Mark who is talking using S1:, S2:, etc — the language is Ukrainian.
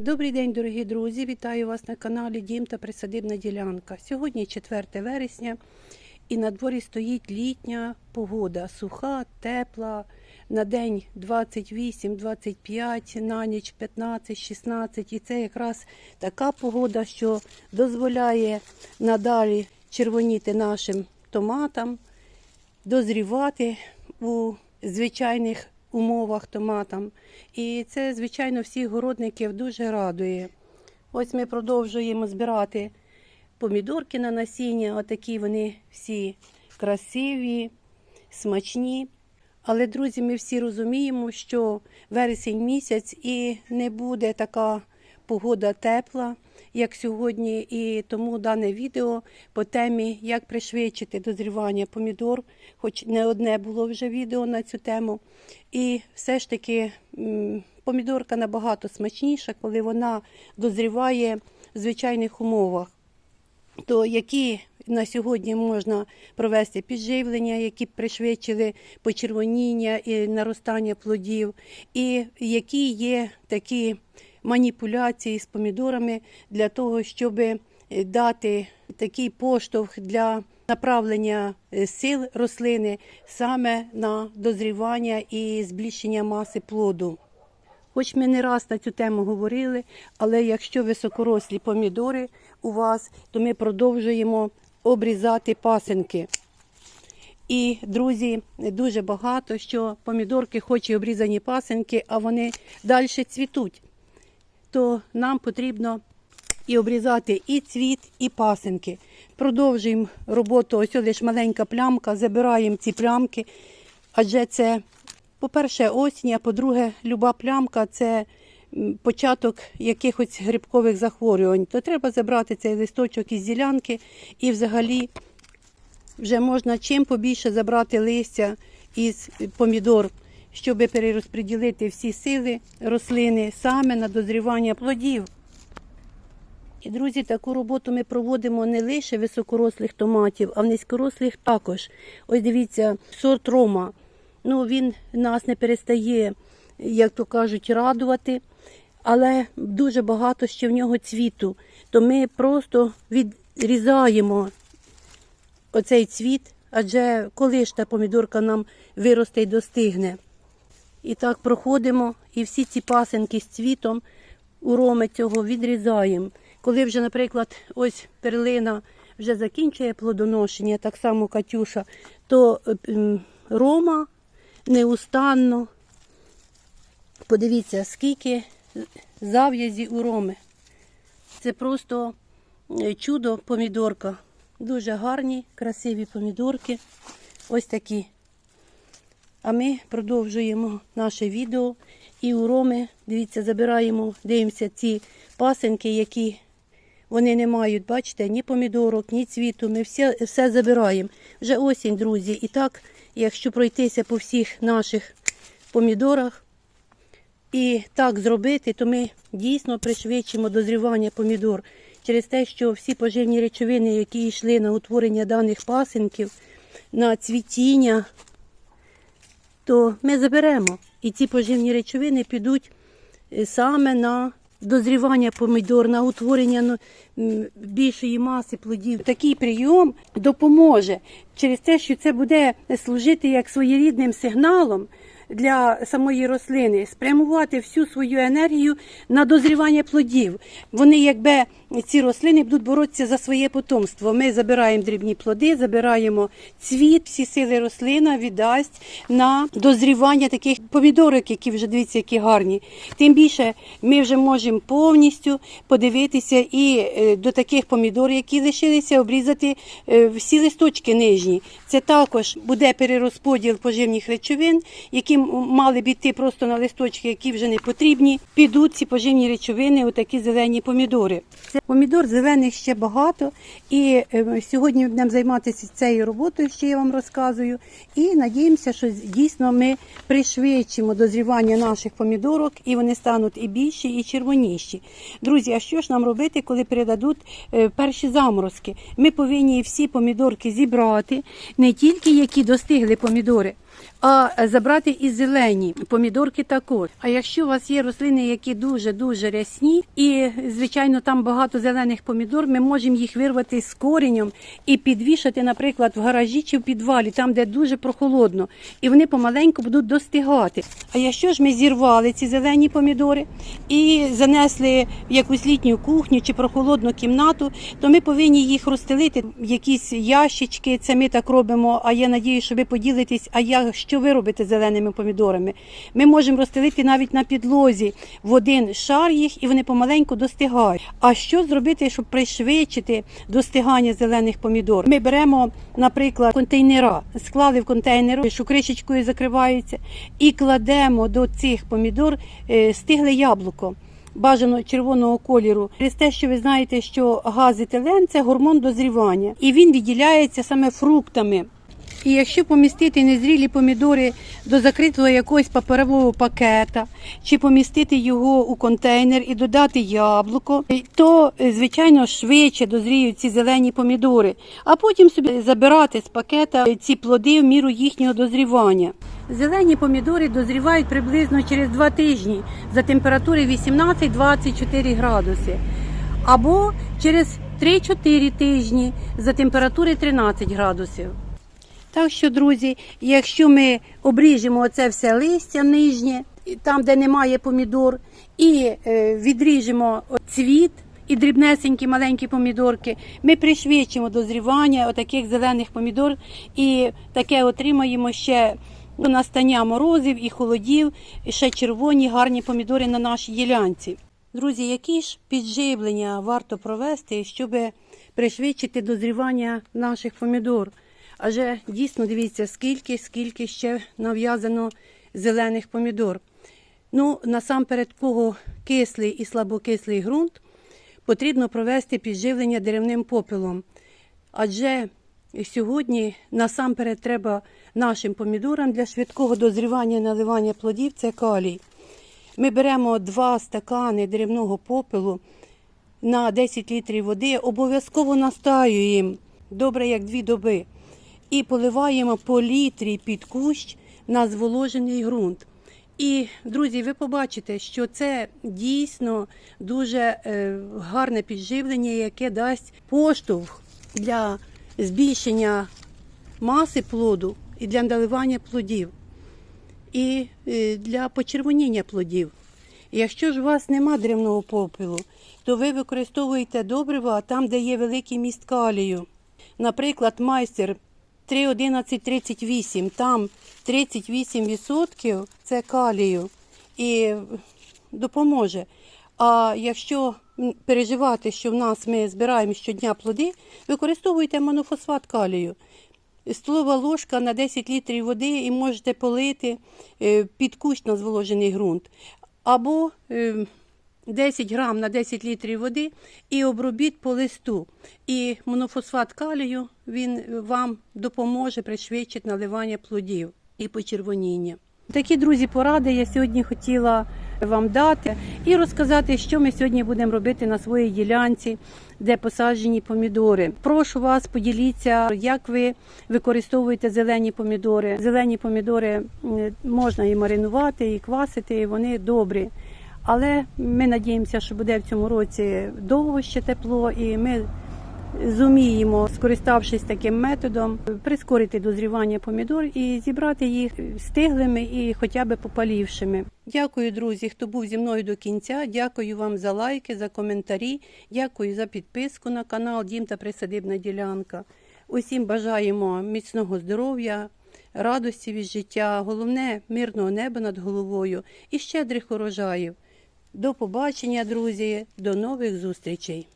S1: Добрий день, дорогі друзі! Вітаю вас на каналі Дім та Присадибна ділянка. Сьогодні 4 вересня і на дворі стоїть літня погода. Суха, тепла. На день 28-25, на ніч 15-16. І це якраз така погода, що дозволяє надалі червоніти нашим томатам, дозрівати у звичайних умовах томатам. І це, звичайно, всіх городників дуже радує. Ось ми продовжуємо збирати помідорки на насіння. Отакі вони всі красиві, смачні. Але, друзі, ми всі розуміємо, що вересень місяць і не буде така погода тепла, як сьогодні. І тому дане відео по темі, як пришвидшити дозрівання помідор, хоч не одне було вже відео на цю тему. І все ж таки помідорка набагато смачніша, коли вона дозріває в звичайних умовах. То які на сьогодні можна провести підживлення, які б пришвидшили почервоніння і наростання плодів, і які є такі маніпуляції з помідорами для того, щоб дати такий поштовх для направлення е, сил рослини саме на дозрівання і збільшення маси плоду. Хоч ми не раз на цю тему говорили, але якщо високорослі помідори у вас, то ми продовжуємо обрізати пасинки. І, друзі, дуже багато, що помідорки, хоч і обрізані пасинки, а вони далі цвітуть. То нам потрібно і обрізати і цвіт, і пасинки. Продовжуємо роботу, ось лише маленька плямка, забираємо ці плямки, адже це, по-перше, осінь, а по-друге, люба плямка це початок якихось грибкових захворювань. То треба забрати цей листочок із ділянки і взагалі вже можна чим побільше забрати листя із помідор, щоб перерозподілити всі сили рослини саме на дозрівання плодів. І, друзі, таку роботу ми проводимо не лише високорослих томатів, а в низькорослих також. Ось дивіться, сорт Рома. Ну, він нас не перестає, як то кажуть, радувати, але дуже багато ще в нього цвіту. То ми просто відрізаємо оцей цвіт, адже коли ж та помідорка нам виросте і достигне. І так проходимо, і всі ці пасенки з цвітом у роми цього відрізаємо. Коли вже, наприклад, ось перлина вже закінчує плодоношення, так само Катюша, то е, рома неустанно. Подивіться, скільки зав'язі у роми. Це просто е, чудо помідорка. Дуже гарні, красиві помідорки. Ось такі. А ми продовжуємо наше відео. І у Роми, дивіться, забираємо, дивимося ці пасенки, які вони не мають, бачите, ні помідорок, ні цвіту. Ми все, все забираємо. Вже осінь, друзі. І так, якщо пройтися по всіх наших помідорах і так зробити, то ми дійсно пришвидшимо дозрівання помідор. Через те, що всі поживні речовини, які йшли на утворення даних пасинків, на цвітіння, то ми заберемо. І ці поживні речовини підуть е, саме на дозрівання помідор, на утворення ну, більшої маси плодів. Такий прийом допоможе через те, що це буде служити як своєрідним сигналом для самої рослини, спрямувати всю свою енергію на дозрівання плодів. Вони, якби ці рослини будуть боротися за своє потомство. Ми забираємо дрібні плоди, забираємо цвіт, всі сили рослина віддасть на дозрівання таких помідорок, які вже дивіться, які гарні. Тим більше ми вже можемо повністю подивитися і е, до таких помідор, які лишилися, обрізати е, всі листочки нижні. Це також буде перерозподіл поживних речовин, які мали б іти просто на листочки, які вже не потрібні. Підуть ці поживні речовини у такі зелені помідори. Це помідор зелених ще багато. І е, сьогодні будемо займатися цією роботою, що я вам розказую. І надіємося, що дійсно ми пришвидшимо дозрівання наших помідорок, і вони стануть і більші, і червоніші. Друзі, а що ж нам робити, коли передадуть е, перші заморозки? Ми повинні всі помідорки зібрати, не тільки які достигли помідори. А забрати і зелені. Помідорки також. А якщо у вас є рослини, які дуже дуже рясні, і звичайно там багато зелених помідор, ми можемо їх вирвати з коренем і підвішати, наприклад, в гаражі чи в підвалі, там де дуже прохолодно, і вони помаленьку будуть достигати. А якщо ж ми зірвали ці зелені помідори і занесли в якусь літню кухню чи прохолодну кімнату, то ми повинні їх розстелити в якісь ящички. Це ми так робимо. А я надію, що ви поділитесь. А я що ви робите зеленими помідорами? Ми можемо розстелити навіть на підлозі в один шар їх, і вони помаленьку достигають. А що зробити, щоб пришвидшити достигання зелених помідор? Ми беремо, наприклад, контейнера, склали в контейнер, що кришечкою закриваються, і кладемо до цих помідор е, стигле яблуко. Бажано червоного кольору. Через те, що ви знаєте, що газетилен це гормон дозрівання, і він відділяється саме фруктами. І якщо помістити незрілі помідори до закритого якогось паперового пакета, чи помістити його у контейнер і додати яблуко, то е, звичайно швидше дозріють ці зелені помідори, а потім собі забирати з пакета ці плоди в міру їхнього дозрівання. Зелені помідори дозрівають приблизно через 2 тижні за температури 18-24 градуси. Або через 3-4 тижні за температури 13 градусів. Так що, друзі, якщо ми обріжемо оце все листя нижнє, там, де немає помідор, і е, відріжемо цвіт і дрібнесенькі маленькі помідорки, ми пришвидшимо дозрівання отаких зелених помідор і таке отримаємо ще до настання морозів і холодів, і ще червоні гарні помідори на нашій ділянці. Друзі, які ж підживлення варто провести, щоб пришвидшити дозрівання наших помідор? Адже дійсно дивіться, скільки, скільки ще нав'язано зелених помідор. Ну, насамперед, кого кислий і слабокислий ґрунт, потрібно провести підживлення деревним попелом. Адже сьогодні насамперед треба нашим помідорам для швидкого дозрівання і наливання плодів це калій. Ми беремо 2 стакани деревного попелу на 10 літрів води, обов'язково настаюємо, добре, як дві доби і поливаємо по літрі під кущ на зволожений ґрунт. І, друзі, ви побачите, що це дійсно дуже е, гарне підживлення, яке дасть поштовх для збільшення маси плоду і для наливання плодів, і е, для почервоніння плодів. Якщо ж у вас нема древного попелу, то ви використовуєте добрива там, де є великий міст калію. Наприклад, майстер 3,11,38, там 38% це калію і допоможе. А якщо переживати, що в нас ми збираємо щодня плоди, використовуйте монофосфат калію. Столова ложка на 10 літрів води і можете полити е, під кущ на зволожений ґрунт. Або е, 10 грам на 10 літрів води і обробіть по листу. І монофосфат калію він вам допоможе пришвидшити наливання плодів і почервоніння. Такі друзі поради я сьогодні хотіла вам дати і розказати, що ми сьогодні будемо робити на своїй ділянці, де посаджені помідори. Прошу вас, поділіться, як ви використовуєте зелені помідори. Зелені помідори можна і маринувати, і квасити, і вони добрі. Але ми надіємося, що буде в цьому році довго ще тепло, і ми зуміємо, скориставшись таким методом, прискорити дозрівання помідор і зібрати їх стиглими і хоча б попалівшими. Дякую, друзі, хто був зі мною до кінця. Дякую вам за лайки, за коментарі. Дякую за підписку на канал Дім та Присадибна ділянка. Усім бажаємо міцного здоров'я, радості від життя, головне мирного неба над головою і щедрих урожаїв. До побачення, друзі, до нових зустрічей!